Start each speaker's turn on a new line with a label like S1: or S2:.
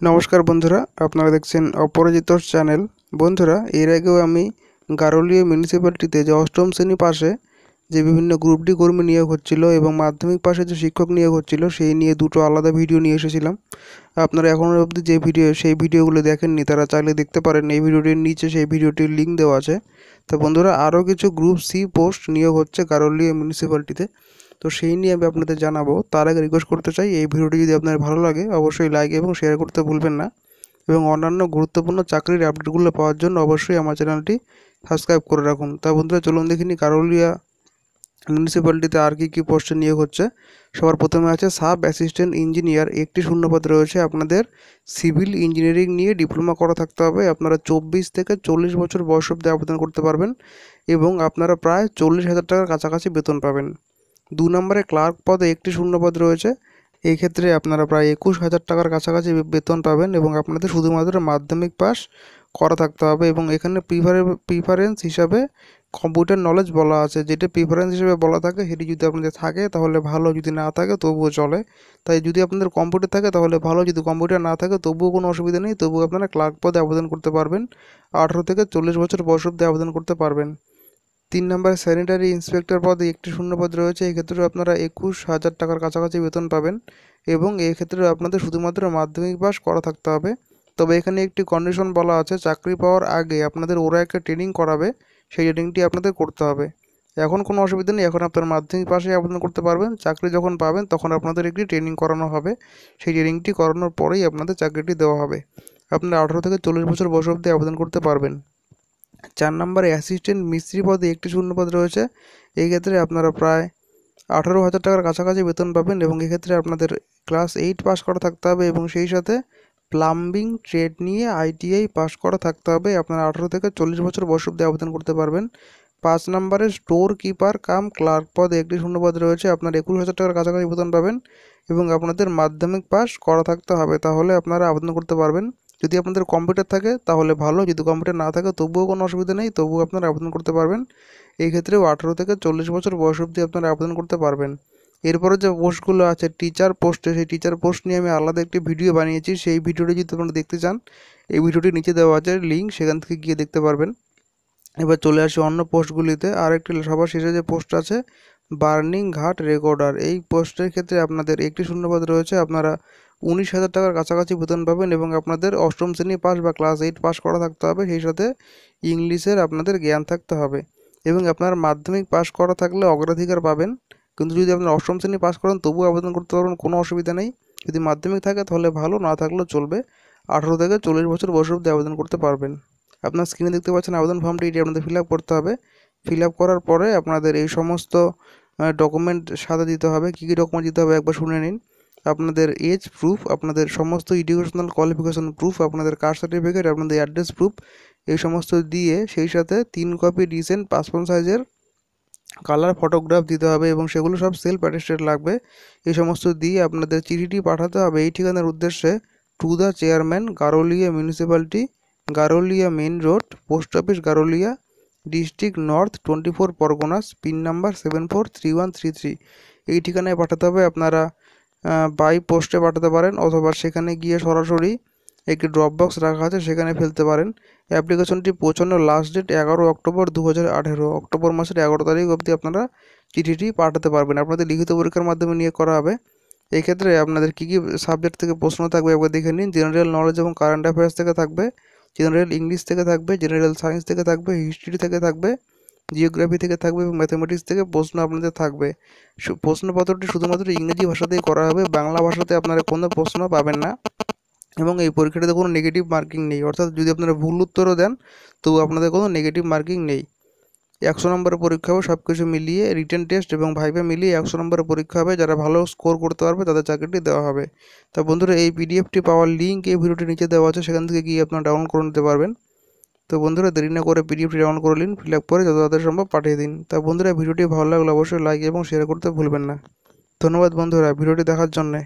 S1: নমস্কার বন্ধুরা, আপনারা দেখছেন অপরাজিত চ্যানেল। বন্ধুরা, এর আগেও আমি গারোলিয়া মিউনিসিপ্যালিটিতে যে অষ্টম শ্রেণি পাশে যে বিভিন্ন গ্রুপ ডি কর্মী নিয়োগ হচ্ছিল এবং মাধ্যমিক পাশে যে শিক্ষক নিয়োগ হচ্ছিল, সেই নিয়ে দুটো আলাদা ভিডিও নিয়ে এসেছিলাম। আপনারা এখনও অবধি যে ভিডিও সেই ভিডিওগুলো দেখেননি, তারা চাইলে দেখতে পারেন। এই ভিডিওটির নিচে সেই ভিডিওটির লিঙ্ক দেওয়া আছে। তো বন্ধুরা, আরও কিছু গ্রুপ সি পোস্ট নিয়োগ হচ্ছে গারোলিয়া মিউনিসিপ্যালিটিতে তো সেই নিয়ে আমি আপনাদের জানাব। তার আগে রিকোয়েস্ট করতে চাই, এই ভিডিওটি যদি আপনার ভালো লাগে, অবশ্যই লাইক এবং শেয়ার করতে ভুলবেন না। এবং অন্যান্য গুরুত্বপূর্ণ চাকরির আপডেটগুলো পাওয়ার জন্য অবশ্যই আমার চ্যানেলটি সাবস্ক্রাইব করে রাখুন। তা বন্ধুরা, চলুন দেখিনি কারোলিয়া মিউনিসিপ্যালিটিতে আর কী কী পোস্টে নিয়োগ হচ্ছে। সবার প্রথমে আছে সাব অ্যাসিস্ট্যান্ট ইঞ্জিনিয়ার একটি শূন্যপদ রয়েছে আপনাদের। সিভিল ইঞ্জিনিয়ারিং নিয়ে ডিপ্লোমা করা থাকতে হবে। আপনারা চব্বিশ থেকে চল্লিশ বছর বয়স অব্দি আবেদন করতে পারবেন এবং আপনারা প্রায় চল্লিশ হাজার টাকার কাছাকাছি বেতন পাবেন। দু নম্বরে ক্লার্ক পদে একটি শূন্যপদ রয়েছে। এই ক্ষেত্রে আপনারা প্রায় একুশ হাজার টাকার কাছাকাছি বেতন পাবেন এবং আপনাদের শুধুমাত্র মাধ্যমিক পাস করা থাকতে হবে এবং এখানে প্রিফারে প্রিফারেন্স হিসাবে কম্পিউটার নলেজ বলা আছে। যেটা প্রিফারেন্স হিসেবে বলা থাকে, সেটি যদি আপনাদের থাকে, তাহলে ভালো। যদি না থাকে, তবুও চলে। তাই যদি আপনাদের কম্পিউটার থাকে, তাহলে ভালো। যদি কম্পিউটার না থাকে, তবুও কোনো অসুবিধা নেই। তবুও আপনারা ক্লার্ক পদে আবেদন করতে পারবেন। আঠেরো থেকে চল্লিশ বছর বয়স অব্দি আবেদন করতে পারবেন। তিন নম্বরে স্যানিটারি ইন্সপেক্টর পদে একটি শূন্যপদ রয়েছে। এই ক্ষেত্রে আপনারা একুশ হাজার টাকার কাছাকাছি বেতন পাবেন এবং এই ক্ষেত্রে আপনাদের শুধুমাত্র মাধ্যমিক পাস করা থাকতে হবে। তবে এখানে একটি কন্ডিশন বলা আছে, চাকরি পাওয়ার আগে আপনাদের ওরা একটা ট্রেনিং করাবে, সেই ট্রেনিংটি আপনাদের করতে হবে। এখন কোনো অসুবিধা নেই, এখন আপনার মাধ্যমিক পাশে আবেদন করতে পারবেন। চাকরি যখন পাবেন, তখন আপনাদের একটি ট্রেনিং করানো হবে। সেই ট্রেনিংটি করানোর পরেই আপনাদের চাকরিটি দেওয়া হবে। আপনারা আঠারো থেকে চল্লিশ বছর বয়স অবধি আবেদন করতে পারবেন। চার নম্বরে অ্যাসিস্ট্যান্ট মিস্ত্রি পদে একটি শূন্যপদ রয়েছে। এই ক্ষেত্রে আপনারা প্রায় আঠারো হাজার টাকার কাছাকাছি বেতন পাবেন এবং এক্ষেত্রে আপনাদের ক্লাস এইট পাস করা থাকতে হবে এবং সেই সাথে প্লাম্বিং ট্রেড নিয়ে আইটিআই পাস করা থাকতে হবে। আপনারা আঠারো থেকে চল্লিশ বছর বয়স অব্দি আবেদন করতে পারবেন। পাঁচ নম্বরে স্টোর কিপার কাম ক্লার্ক পদে একটি শূন্যপদ রয়েছে। আপনার একুশ হাজার টাকার কাছাকাছি বেতন পাবেন এবং আপনাদের মাধ্যমিক পাস করা থাকতে হবে। তাহলে আপনারা আবেদন করতে পারবেন। যদি আপনাদের কম্পিউটার থাকে, তাহলে ভালো। যদি কম্পিউটার না থাকে, তবুও কোনো অসুবিধা নেই। তবুও আপনারা আবেদন করতে পারবেন। এই ক্ষেত্রেও আঠেরো থেকে চল্লিশ বছর বয়স অবধি আপনারা আবেদন করতে পারবেন। এরপরে যে পোস্টগুলো আছে টিচার পোস্টে সেই টিচার পোস্ট নিয়ে আমি আলাদা একটি ভিডিও বানিয়েছি। সেই ভিডিওটি যদি আপনারা দেখতে চান, এই ভিডিওটি নিচে দেওয়া আছে লিঙ্ক সেখান থেকে গিয়ে দেখতে পারবেন। এবার চলে আসি অন্য পোস্টগুলিতে আর একটি সবার শেষে যে পোস্ট আছে বার্নিং ঘাট রেকর্ডার। এই পোস্টের ক্ষেত্রে আপনাদের একটি শূন্যপদ রয়েছে। আপনারা উনিশ হাজার টাকার কাছাকাছি বেতন পাবেন এবং আপনাদের অষ্টম শ্রেণি পাস বা ক্লাস এইট পাস করা থাকতে হবে। সেই সাথে ইংলিশের আপনাদের জ্ঞান থাকতে হবে এবং আপনার মাধ্যমিক পাস করা থাকলে অগ্রাধিকার পাবেন। কিন্তু যদি আপনার অষ্টম শ্রেণি পাস করেন, তবুও আবেদন করতে পারবেন, কোনো অসুবিধা নেই। যদি মাধ্যমিক থাকে, তাহলে ভালো, না থাকলেও চলবে। আঠেরো থেকে চল্লিশ বছর বয়স অবধি আবেদন করতে পারবেন। আপনার স্ক্রিনে দেখতে পাচ্ছেন আবেদন ফর্মটি এটি আপনাদের ফিল আপ করতে হবে। ফিল আপ করার পরে আপনাদের এই সমস্ত ডকুমেন্ট সাথে দিতে হবে। কী কী ডকুমেন্ট দিতে হবে একবার শুনে নিন। আপনাদের এজ প্রুফ আপনাদের সমস্ত এডুকেশনাল কোয়ালিফিকেশন প্রুফ আপনাদের কাস্ট সার্টিফিকেট আপনাদের অ্যাড্রেস প্রুফ এই সমস্ত দিয়ে সেই সাথে তিন কপি রিসেন্ট পাসপোর্ট সাইজের কালার ফটোগ্রাফ দিতে হবে এবং সেগুলো সব সেলফ অ্যাটেস্টেড লাগবে। এই সমস্ত দিয়ে আপনাদের চিঠিটি পাঠাতে হবে। এই ঠিকানার উদ্দেশ্যে to the chairman Garulia municipality Garulia main road post office Garulia district north twenty four Parganas pin number seven four three one three three. এই ঠিকানায় পাঠাতে হবে, আপনারা বাই পোস্টে পাঠাতে পারেন অথবা সেখানে গিয়ে সরাসরি একটি ড্রপ বক্স রাখা আছে, সেখানে ফেলতে পারেন। অ্যাপ্লিকেশনটি পৌঁছানোর লাস্ট ডেট এগারো অক্টোবর দু হাজার আঠেরো। অক্টোবর মাসের এগারো তারিখ অবধি আপনারা চিঠিটি পাঠাতে পারবেন। আপনাদের লিখিত পরীক্ষার মাধ্যমে নিয়ে করা হবে। এই ক্ষেত্রে আপনাদের কী কী সাবজেক্ট থেকে প্রশ্ন থাকবে একবার দেখে নিন। জেনারেল নলেজ এবং কারেন্ট অ্যাফেয়ার্স থেকে থাকবে। জেনারেল ইংলিশ থেকে থাকবে জেনারেল সায়েন্স থেকে থাকবে হিস্ট্রি থেকে থাকবে জিওগ্রাফি থেকে থাকবে এবং ম্যাথামেটিক্স থেকে প্রশ্ন আপনাদের থাকবে। প্রশ্নপত্রটি শুধুমাত্র ইংরেজি ভাষাতেই করা হবে, বাংলা ভাষাতে আপনারা কোনো প্রশ্ন পাবেন না। এবং এই পরীক্ষাটাতে কোনো নেগেটিভ মার্কিং নেই। অর্থাৎ যদি আপনারা ভুল উত্তরও দেন তবু আপনাদের কোনো নেগেটিভ মার্কিং নেই। একশো নম্বরের পরীক্ষা হবে সব কিছু মিলিয়ে রিটেন টেস্ট এবং ভাইভে মিলিয়ে একশো নম্বরের পরীক্ষা হবে। যারা ভালো স্কোর করতে পারবে, তাদের চাকরিটি দেওয়া হবে। তা বন্ধুরা, এই পিডিএফটি পাওয়ার লিঙ্ক এই ভিডিওটি নিচে দেওয়া আছে, সেখান থেকে গিয়ে আপনারা ডাউনলোড করে নিতে পারবেন। তো বন্ধুরা, দেরি না করে পিডিএফটি ডাউনলোড করে নিন ফিল আপ করে যত তাদের সম্ভব পাঠিয়ে দিন। তা বন্ধুরা ভিডিওটি ভালো লাগলে অবশ্যই লাইক এবং শেয়ার করতে ভুলবেন না। ধন্যবাদ বন্ধুরা ভিডিওটি দেখার জন্যে।